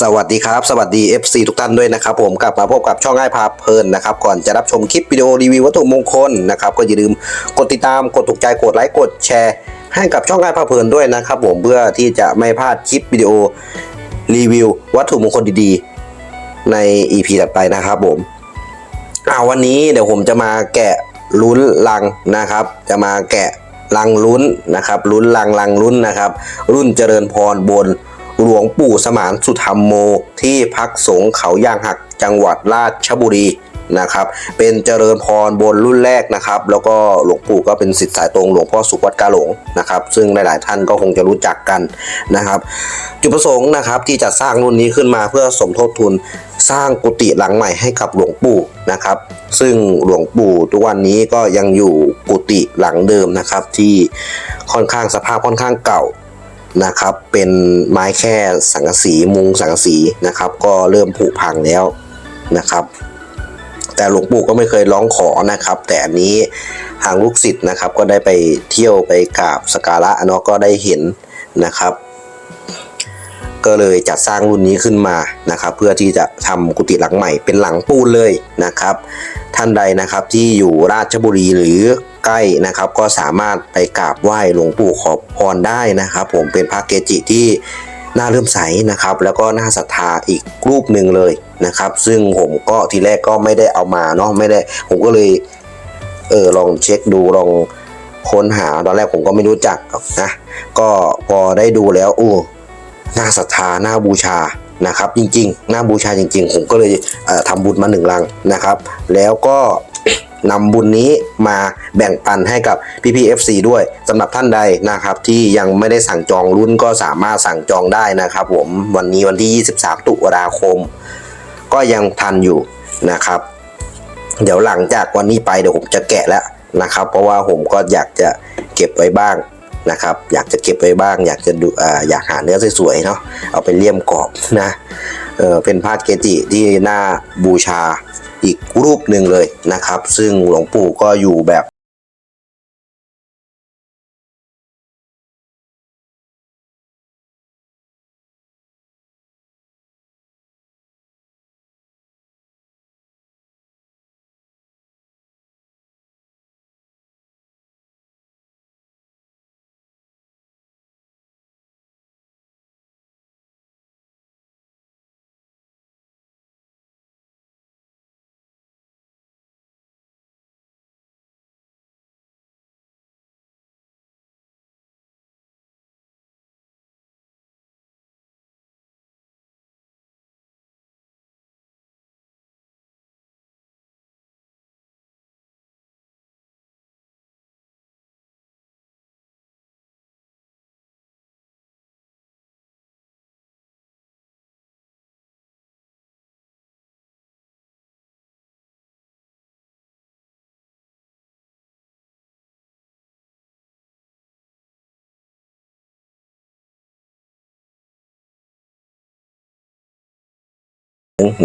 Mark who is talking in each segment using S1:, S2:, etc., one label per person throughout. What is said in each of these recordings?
S1: สวัสดีครับ สวัสดี FC ทุกท่านด้วยนะครับผมกลับมาพบกับช่องง่ายพาเพลินนะครับก่อนจะรับชมคลิปวิดีโอรีวิววัตถุมงคลนะครับก็อย่าลืมกดติดตามกดถูกใจกดไลค์กดแชร์ ให้กับช่องง่ายพาเพลินด้วยนะครับผมเพื่อที่จะไม่พลาดคลิปวิดีโอรีวิววัตถุมงคลดีๆ ใน EP ถัดไปนะครับผมอาวันนี้เดี๋ยวผมจะมาแกะลุ้นลังนะครับ จะมาแกะลังลุ้นนะครับลุ้นลังลังลุ้นนะครับ รุ่นเจริญพรบน หลวงปู่สมานสุธรรมโม ที่พักสงฆ์เขาย่างหักจังหวัดราชบุรีนะครับ เป็นเจริญพรบนรุ่นแรกนะครับ แล้วก็หลวงปู่ก็เป็นสิทธิ์สายตรงหลวงพ่อสุวัดกาหลงนะครับ ซึ่งหลาย ๆ ท่านก็คงจะรู้จักกันนะครับ จุดประสงค์นะครับที่จะสร้างรุ่นนี้ขึ้นมาเพื่อสมทบทุนสร้างกุฏิหลังใหม่ให้กับหลวงปู่นะครับ ซึ่งหลวงปู่ทุกวันนี้ก็ยังอยู่กุฏิหลังเดิมนะครับ ที่ค่อนข้างสภาพค่อนข้างเก่า นะครับ เป็นไม้แค่สังกะสีมุงสังกะสีนะครับ ก็เริ่มผุพังแล้วนะครับ แต่หลวงปู่ก็ไม่เคยร้องขอนะครับ แต่อันนี้ทางลูกศิษย์นะครับ ก็ได้ไปเที่ยวไปกราบสการะเนาะก็ได้เห็นนะครับ ก็เลยจัดสร้างรุ่นนี้ขึ้นมานะครับ เพื่อที่จะทำกุฏิหลังใหม่เป็นหลังปูนเลยนะครับ ท่านใดนะครับที่อยู่ราชบุรีหรือ ใกล้นะครับ ก็สามารถไปกราบไหว้หลวงปู่ขอพรได้นะครับ ผมเป็นพระเกจิที่น่าเลื่อมใสนะครับ แล้วก็น่าศรัทธาอีกรูปหนึ่งเลยนะครับ ซึ่งผมก็ทีแรกก็ไม่ได้เอามาเนาะไม่ได้ ผมก็เลยเออลองเช็คดูลองค้นหาตอนแรกผมก็ไม่รู้จักนะก็พอได้ดูแล้วอู้น่าศรัทธาน่าบูชานะครับ จริงๆน่าบูชาจริง ๆ ผมก็เลยเอ่อทำบุญมาหนึ่งลังนะครับ แล้วก็ นำบุญนี้มาแบ่งปันให้กับพี่พี FC ด้วยสำหรับท่านใดนะครับ ที่ยังไม่ได้สั่งจองรุ่นก็สามารถสั่งจองได้นะครับ ผมวันนี้วันที่ 23 ตุลาคม ก็ยังทันอยู่นะครับ เดี๋ยวหลังจากวันนี้ไปเดี๋ยวผมจะแกะแล้วนะครับ เพราะว่าผมก็อยากจะเก็บไว้บ้างนะครับ อยากจะเก็บไว้บ้าง อยากจะดูออยากหาเนื้อสวยๆเนาะเอาไปเลี่ยมกรอบนะเออเป็นพาดเกจิที่น่าบูชา อีกรูปหนึ่งเลยนะครับ ซึ่งหลวงปู่ก็อยู่แบบ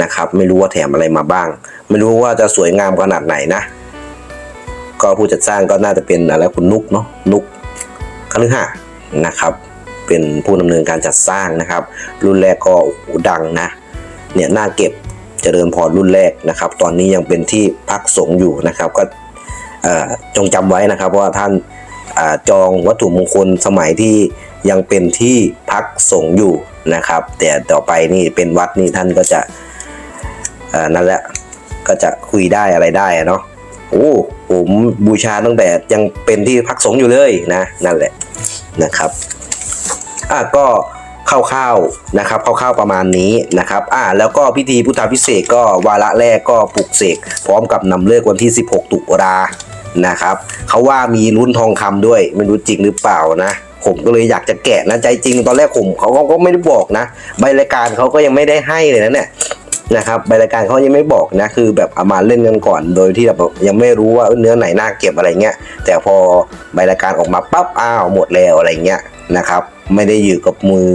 S1: นะครับ ไม่รู้ว่าแถมอะไรมาบ้าง ไม่รู้ว่าจะสวยงามขนาดไหนนะ ก็ผู้จัดสร้างก็น่าจะเป็นอะไรคุณนุกเนาะนุกคฤหะนะครับ เป็นผู้ดำเนินการจัดสร้างนะครับ รุ่นแรกก็โอ้โหดังนะเนี่ยน่าเก็บเจริญพรรุ่นแรกนะครับ ตอนนี้ยังเป็นที่พักสงฆ์อยู่นะครับ ก็จงจำไว้นะครับว่าท่านอาจองวัตถุมงคลสมัยที่ยังเป็นที่พักสงฆ์อยู่นะครับ แต่ต่อไปนี่เป็นวัดนี่ท่านก็จะ นั่นแหละก็จะคุยได้อะไรได้เนาะโอ้ผมบูชาตั้งแต่ยังเป็นที่พักสงฆ์อยู่เลยนะนั่นแหละนะครับอะก็คร่าวๆนะครับคร่าวๆประมาณนี้นะครับอะแล้วก็พิธีพุทธพิเศษกก็วาระแรกก็ปลุกเสกพร้อมกับนำเลิกวันที่ 16 ตุลานะครับเขาว่ามีรุ่นทองคำด้วยไม่รู้จริงหรือเปล่านะ ผมก็เลยอยากจะแกะนะใจจริงตอนแรกผมเขาก็ไม่ได้บอกนะ ใบรายการเขาก็ยังไม่ได้ให้เลยนะเนี่ย นะครับใบรายการเขายังไม่บอกนะคือแบบเอามาเล่นกันก่อน โดยที่แบบยังไม่รู้ว่าเนื้อไหนน่าเก็บอะไรเงี้ยแต่พอใบรายการออกมาปั๊บอ้าวหมดแล้วอะไรเงี้ยนะครับไม่ได้อยู่กับมือ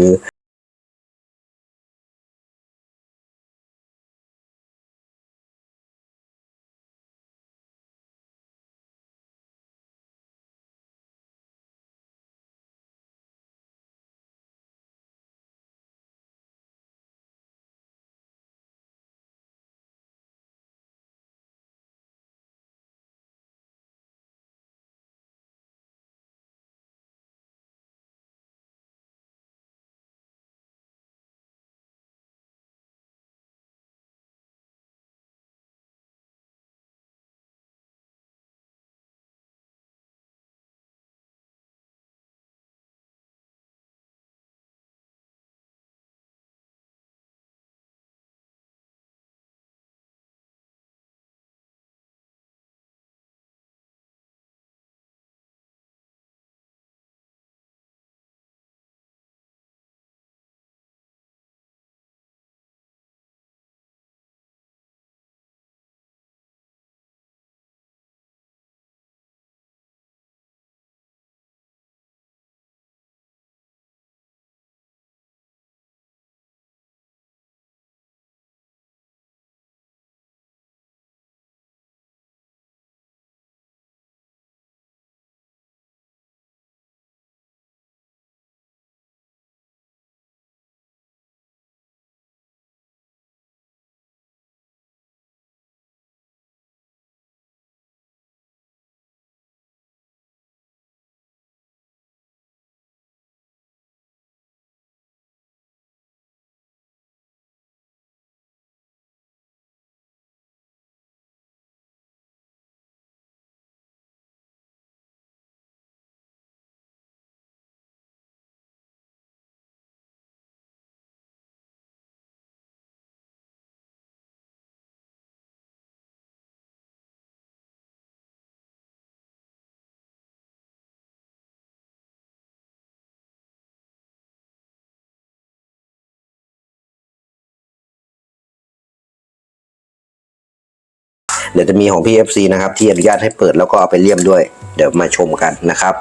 S1: เดี๋ยวจะมีของพี่ FC นะครับที่อนุญาตให้เปิดแล้วก็เอาไปเลี่ยมด้วย เดี๋ยวมาชมกันนะครับ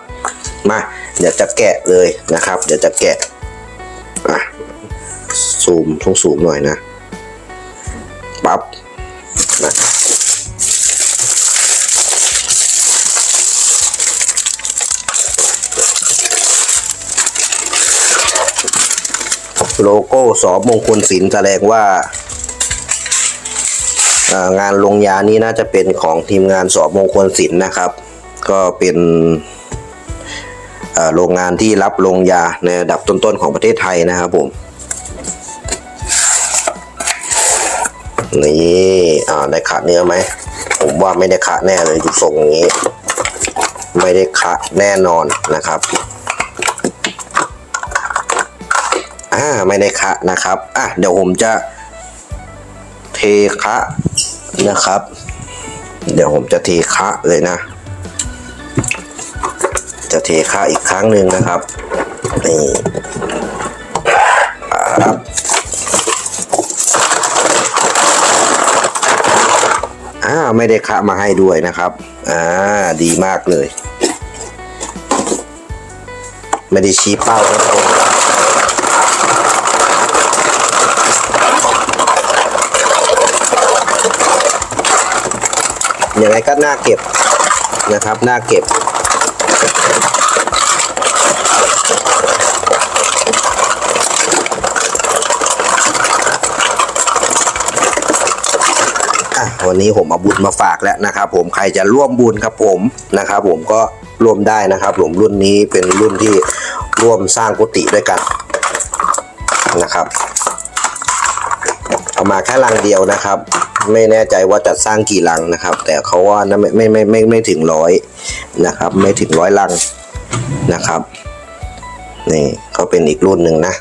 S1: มาเดี๋ยวจะแกะเลยนะครับ เดี๋ยวจะแกะอะซูมต้องซูมหน่อยนะปั๊บนะโลโก้สอบมงคลศิลป์แสดงว่าอ่า งานลงยานี้น่าจะเป็นของทีมงานสอบมงคลศิลป์นะครับ ก็เป็นโรงงานที่รับลงยาในระดับต้นๆของประเทศไทยนะครับผมนี่อ่าได้ขาดเนื้อไหมผมว่าไม่ได้ขาดแน่เลยดูทรงนี้ ไม่ได้ขาดแน่นอนนะครับอ่าไม่ได้คะนะครับอะเดี๋ยวผมจะเทคะ นะครับ เดี๋ยวผมจะเทคะเลยนะ จะเทคะอีกครั้งหนึ่งนะครับนี่ครับอ่าไม่ได้คะมาให้ด้วยนะครับอ่าดีมากเลย ไม่ได้ชี้เป้าครับ ยังไงก็น่าเก็บนะครับน่าเก็บ วันนี้ผมเอาบุญมาฝากแล้วนะครับ ผมใครจะร่วมบุญครับผมนะครับ ผมก็ร่วมได้นะครับผมรุ่นนี้เป็นรุ่นที่ร่วมสร้างกุฏิด้วยกันนะครับ เอามาแค่ลังเดียวนะครับ ไม่แน่ใจว่าจะสร้างกี่ลังนะครับ แต่เขาว่านะไม่ไม่ไม่ไม่ไม่ถึงร้อยนะครับ ไม่ถึงร้อยลังนะครับนี่ก็เป็นอีกรุ่นหนึ่งนะ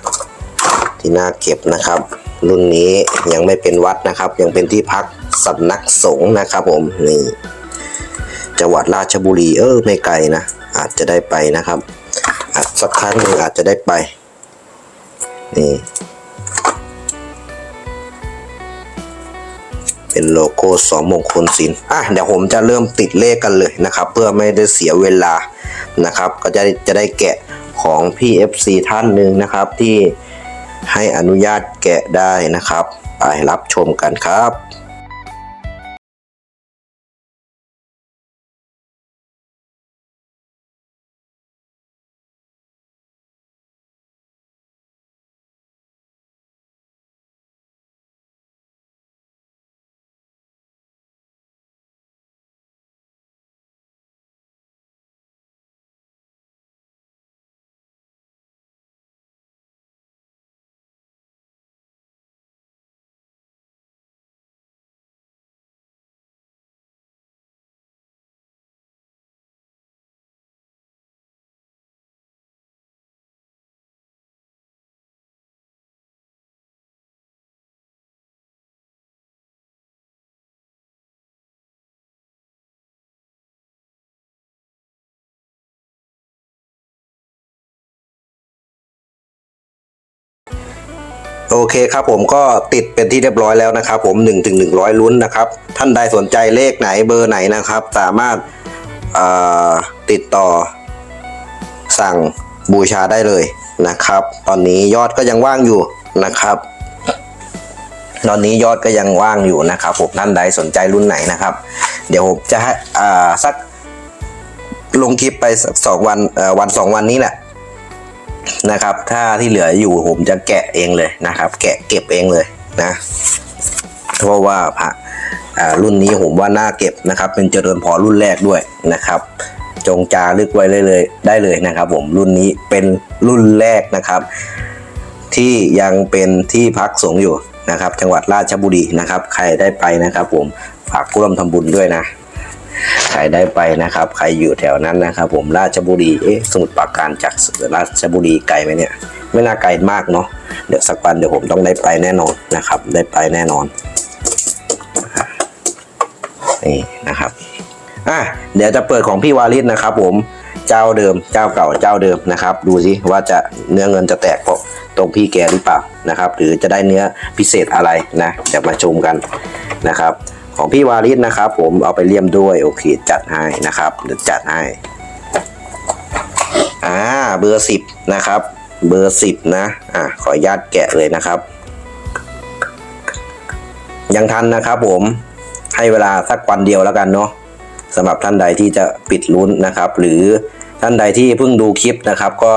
S1: ที่น่าเก็บนะครับ รุ่นนี้ยังไม่เป็นวัดนะครับ ยังเป็นที่พักสำนักสงฆ์นะครับ ผมนี่จังหวัดราชบุรีเออไม่ไกลนะอาจจะได้ไปนะครับอาจสักครั้งหนึ่งอาจจะได้ไปนี่ เป็นโลโก้สองมงคลศิลป์อะเดี๋ยวผมจะเริ่มติดเลขกันเลยนะครับ เพื่อไม่ได้เสียเวลานะครับ ก็จะจะได้แกะของพี่ FC ท่านหนึ่งนะครับที่ให้อนุญาตแกะได้นะครับ ไปรับชมกันครับ โอเคครับผมก็ติดเป็นที่เรียบร้อยแล้วนะครับ ผม1ถึง100ลุ้นนะครับ ท่านใดสนใจเลขไหนเบอร์ไหนนะครับ สามารถติดต่อ สั่งบูชาได้เลยนะครับ ตอนนี้ยอดก็ยังว่างอยู่นะครับ ตอนนี้ยอดก็ยังว่างอยู่นะครับผมท่านใดสนใจรุ่นไหนนะครับ เดี๋ยวผมจะให้สักลงคลิปไปสองวันวันสองวันนี้แหละ นะครับ ถ้าที่เหลืออยู่ผมจะแกะเองเลยนะครับ แกะเก็บเองเลยนะเพราะว่าพระรุ่นนี้ผมว่าน่าเก็บนะครับ เป็นเจริญพรรุ่นแรกด้วยนะครับ จงจารึกไว้เลยเลยได้เลยนะครับ ผมรุ่นนี้เป็นรุ่นแรกนะครับ ที่ยังเป็นที่พักสงฆ์อยู่นะครับ จังหวัดราชบุรีนะครับ ใครได้ไปนะครับ ผมฝากร่วมทำบุญด้วยนะ ใครได้ไปนะครับ ใครอยู่แถวนั้นนะครับ ผมราชบุรีเอ๊ะสมุทรปราการจากราชบุรีไกลไหมเนี่ย ไม่น่าไกลมากเนาะเดี๋ยวสักวันเดี๋ยวผมต้องได้ไปแน่นอนนะครับ ได้ไปแน่นอนนี่นะครับอะเดี๋ยวจะเปิดของพี่วาลิศนะครับ ผมเจ้าเดิมเจ้าเก่าเจ้าเดิมนะครับ ดูสิว่าจะเนื้อเงินจะแตกตรงพี่แกหรือเปล่านะครับ หรือจะได้เนื้อพิเศษอะไรนะเดี๋ยวมาชมกันนะครับ ของพี่วาริศนะครับ ผมเอาไปเลี่ยมด้วยโอเคจัดให้นะครับเดี๋ยวจัดให้อ่าเบอร์สิบนะครับ เบอร์สิบนะอะขออนุญาตแกะเลยนะครับ ยังทันนะครับผมให้เวลาสักวันเดียวแล้วกันเนาะสำหรับท่านใดที่จะปิดลุ้นนะครับ หรือท่านใดที่เพิ่งดูคลิปนะครับ ก็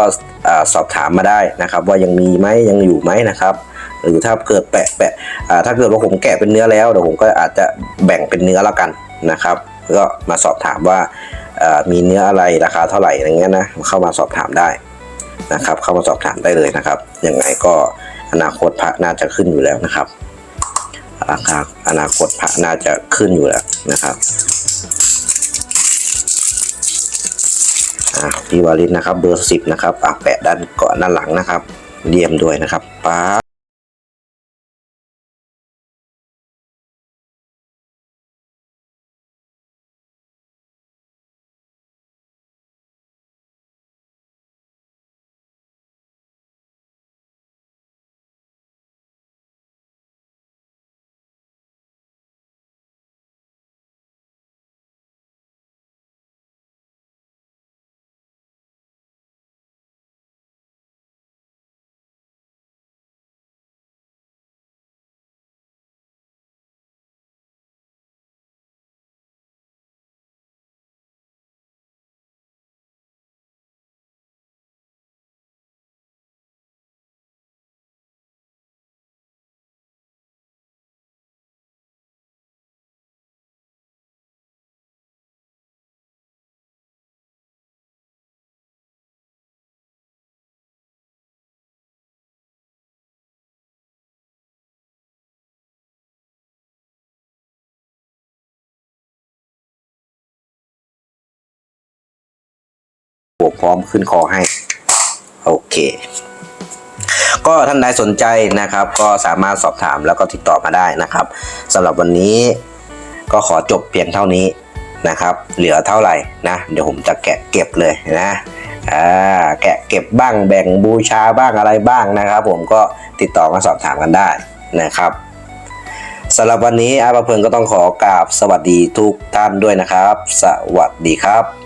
S1: อสอบถามมาได้นะครับ ว่ายังมีไหมยังอยู่ไหมนะครับ หรือถ้าเกิดแปะแปะถ้าเกิดว่าผมแกะเป็นเนื้อแล้วเดี๋ยวผมก็อาจจะแบ่งเป็นเนื้อแล้วกันนะครับ ก็มาสอบถามว่ามีเนื้ออะไรราคาเท่าไหร่อะไรเงี้ยนะเข้ามาสอบถามได้นะครับ เข้ามาสอบถามได้เลยนะครับยังไงก็อนาคตพระน่าจะขึ้นอยู่แล้วนะครับราคาอนาคตพระน่าจะขึ้นอยู่แล้วนะครับอะพี่วารินนะครับเบอร์สิบนะครับอะแปะด้านก่อนด้านหลังนะครับเยี่ยมด้วยนะครับป้าบ พร้อมขึ้นคอให้ โอเค ก็ท่านใดสนใจนะครับ ก็สามารถสอบถามแล้วก็ติดต่อมาได้นะครับสำหรับวันนี้ก็ขอจบเพียงเท่านี้นะครับ เหลือเท่าไหร่นะ เดี๋ยวผมจะแกะเก็บเลยนะอ่าแกะเก็บบ้างแบ่งบูชาบ้างอะไรบ้างนะครับ ผมก็ติดต่อมาสอบถามกันได้นะครับสำหรับวันนี้อาภาเพลินก็ต้องขอกราบสวัสดีทุกท่านด้วยนะครับ สวัสดีครับ